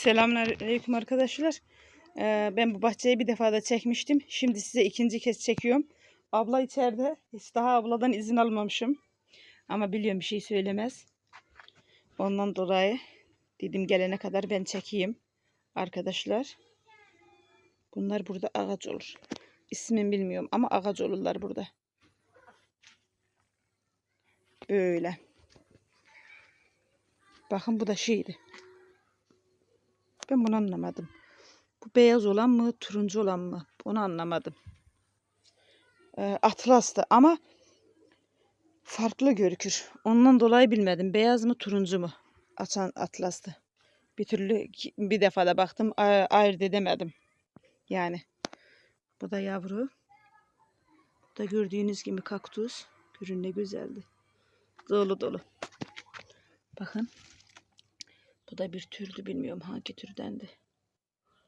Selamünaleyküm arkadaşlar. Ee, ben bu bahçeyi bir defa da çekmiştim. Şimdi size ikinci kez çekiyorum. Abla içeride. Hiç daha abladan izin almamışım. Ama biliyorum bir şey söylemez. Ondan dolayı dedim gelene kadar ben çekeyim. Arkadaşlar. Bunlar burada ağaç olur. İsmini bilmiyorum ama ağaç olurlar burada. Böyle. Bakın bu da şeydi. Ben bunu anlamadım. Bu beyaz olan mı, turuncu olan mı? Onu anlamadım. Ee, atlastı ama farklı görükür. Ondan dolayı bilmedim. Beyaz mı, turuncu mu? Açan atlastı. Bir türlü bir defa da baktım ayırt edemedim. Yani. Bu da yavru. Bu da gördüğünüz gibi kaktüs. Görün ne güzeldi. Dolu dolu. Bakın. Bu da bir türdü bilmiyorum hangi türdendi.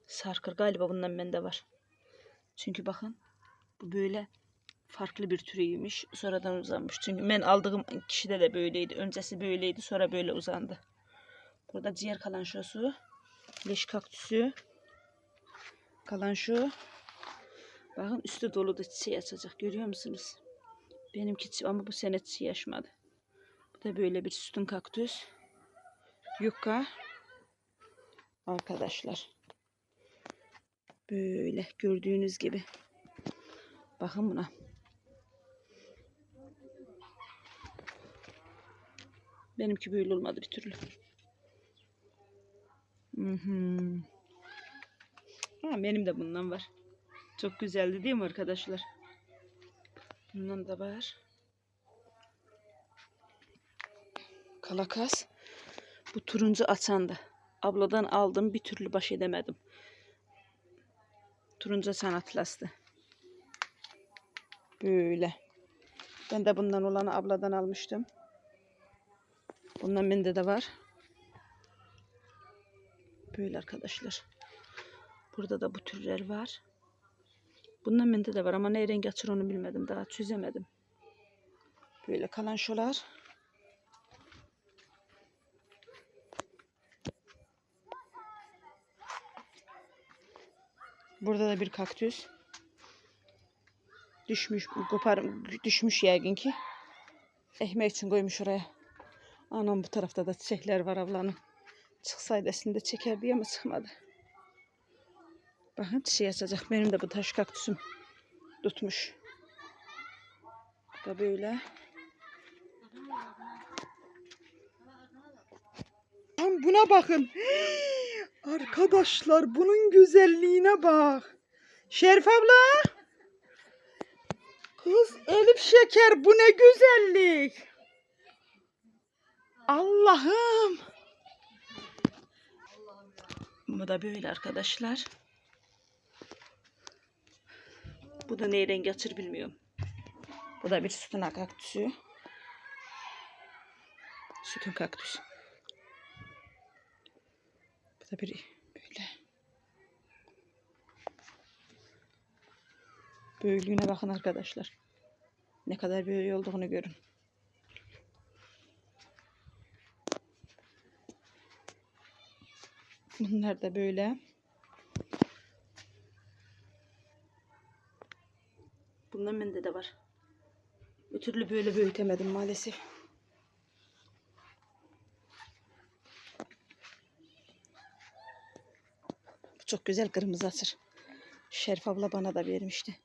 Sarkır galiba bundan bende var. Çünkü bakın bu böyle farklı bir türüymüş. Sonradan uzanmış. Çünkü ben aldığım kişide de böyleydi. Öncesi böyleydi sonra böyle uzandı. Burada ciğer kalan şosu. Leş kaktüsü. Kalan şu. Bakın üstü dolu da çiçeği açacak. Görüyor musunuz? Benimki ama bu sene çiçeği açmadı. Bu da böyle bir sütun kaktüs. Yuka. Arkadaşlar. Böyle gördüğünüz gibi. Bakın buna. Benimki böyle olmadı bir türlü. Hı hı. Ha, benim de bundan var. Çok güzeldi değil mi arkadaşlar? Bundan da var. Kalakas. Bu turuncu açandı. Abladan aldım bir türlü baş edemedim. Turuncu açan atlastı. Böyle. Ben de bundan olanı abladan almıştım. Bundan bende de var. Böyle arkadaşlar. Burada da bu türler var. Bundan bende de var ama ne renk açır onu bilmedim. Daha çözemedim. Böyle kalan şolar. Burada da bir kaktüs. Düşmüş, kopar, düşmüş yaygın ki. Ekmek için koymuş oraya. Anam bu tarafta da çiçekler var ablanın. Çıksaydı aslında çeker diye ama çıkmadı. Bakın çiçeği açacak. Benim de bu taş kaktüsüm tutmuş. Bu da böyle. Tam buna bakın. Arkadaşlar bunun güzelliğine bak. Şerif abla. Kız Elif Şeker bu ne güzellik. Allah'ım. Bu da böyle arkadaşlar. Bu da ne renk açır bilmiyorum. Bu da bir sütun kaktüsü. Sütun kaktüs. Da bir böyle. Büyüklüğüne bakın arkadaşlar. Ne kadar büyük olduğunu görün. Bunlar da böyle. Bundan bende de var. Bir böyle büyütemedim maalesef. Çok güzel kırmızı açır. Şerif abla bana da vermişti.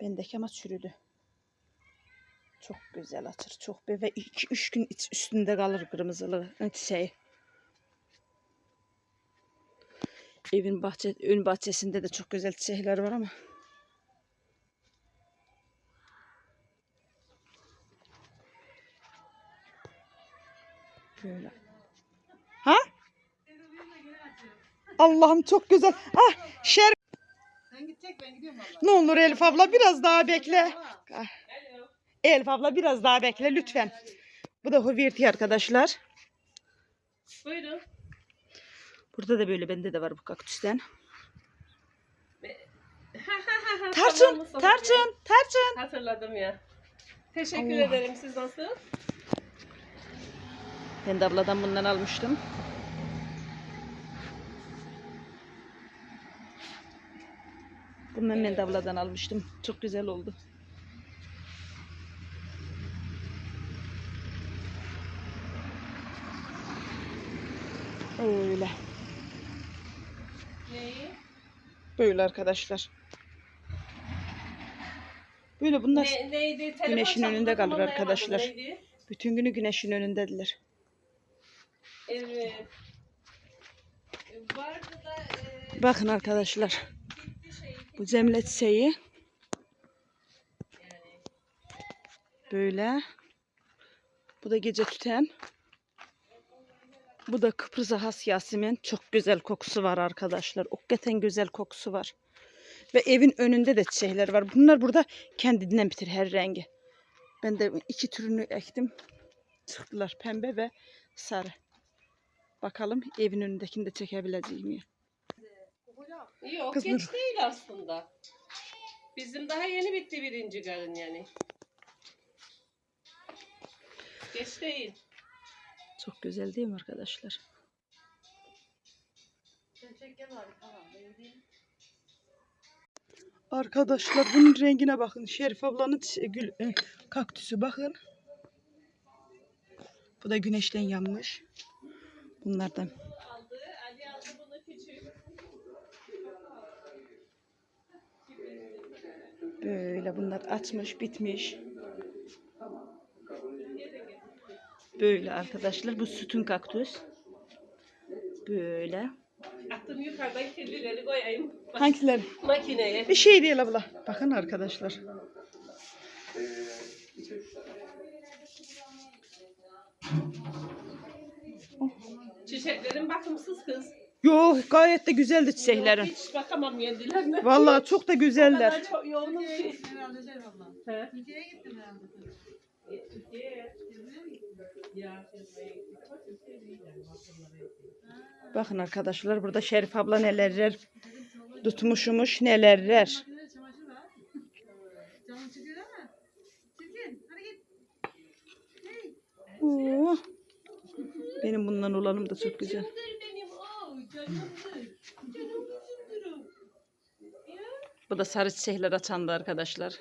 Bendeki ama çürüdü. Çok güzel açır. Çok be ve 2-3 gün üstünde kalır kırmızılığı. Şey. Evin bahçe, ön bahçesinde de çok güzel çiçekler var ama. Böyle. Ha? Allah'ım çok güzel. Ah şer. Sen gidecek ben gidiyorum abla. Ne olur Elif abla biraz daha bekle. Ah. Elif abla biraz daha bekle lütfen. Bu da Hüvirti arkadaşlar. Buyurun. Burada da böyle bende de var bu kaktüsten. Tarçın, Mustafa tarçın, tarçın. Hatırladım ya. Teşekkür Allah. ederim. Siz nasıl? Ben de abladan bundan almıştım. Ben Davla'dan almıştım. Çok güzel oldu. Öyle. Neyi? Böyle arkadaşlar. Böyle bunlar Ne, neydi? Telefon Güneşin önünde kalır arkadaşlar. Neydi? bütün günü güneşin önündediler. Evet. Vardı da e, Bakın arkadaşlar. Bu cemle çiçeği böyle. Bu da gece tüten. Bu da Kıbrıs'a has Yasemin. Çok güzel kokusu var arkadaşlar. Hakikaten güzel kokusu var. Ve evin önünde de çiçekler var. Bunlar burada kendinden bitir her rengi. Ben de iki türünü ektim. Çıktılar pembe ve sarı. Bakalım evin önündekini de çekebileceğim ya. Yok Kız geç değil aslında. Bizim daha yeni bitti birinci garın yani. Geç değil. Çok güzel değil mi arkadaşlar? Arkadaşlar bunun rengine bakın. Şerif ablanın çi- gül, e, kaktüsü bakın. Bu da güneşten yanmış. Bunlardan. Böyle bunlar açmış, bitmiş. Böyle arkadaşlar. Bu sütün kaktüs. Böyle. Attım yukarıdan kirlileri koyayım. Hangileri? Makineye. Bir şey değil abla. Bakın arkadaşlar. Çiçeklerin bakımsız kız. Yo gayet de güzeldi çiçeklerin. Hiç bakamam kendilerine. Vallahi çok da güzeller. Çok şey. He. Gittim herhalde. Gittik. Bakın arkadaşlar burada Şerif abla neler tutmuşmuş neler. Makinede çamaşır var. Canım çıkıyor ama. Çirkin. Hadi git. Oo. Benim bundan olanım da çok güzel. Bu da sarı çiçekler açandı arkadaşlar.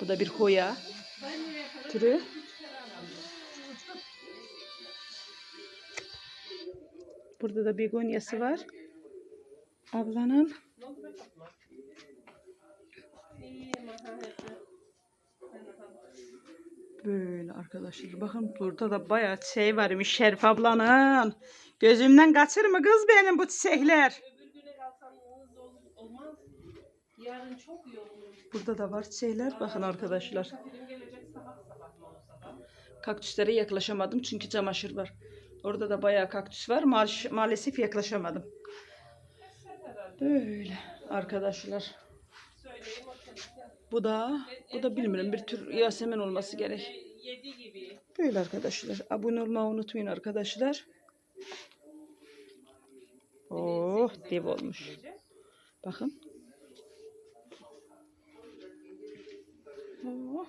Bu da bir para türü. Burada da begonyası var. Ablanın. Böyle arkadaşlar. Bakın burada da bayağı çiçeği varmış Şerif ablanın. Gözümden kaçırma kız benim bu çiçekler. Öbür güne kalsanız olur, olmaz. Yarın çok yoğunum. Burada da var çiçekler. Bakın arkadaşlar. Misafirim gelecek sabah sabah mı o sabah? Kaktüslere yaklaşamadım çünkü çamaşır var. Orada da bayağı kaktüs var. Ma- maalesef yaklaşamadım. Böyle arkadaşlar. Söyleyeyim. Bu da bu da bilmiyorum bir tür Yasemin olması gerek. E, Yedi gibi. Böyle arkadaşlar. Abone olmayı unutmayın arkadaşlar. Oh dev olmuş. Bakın. Oh.